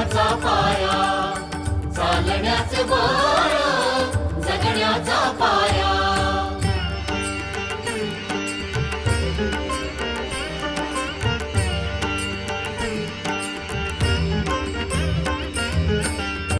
तुकाराम तुकाराम जगण्याचा पाया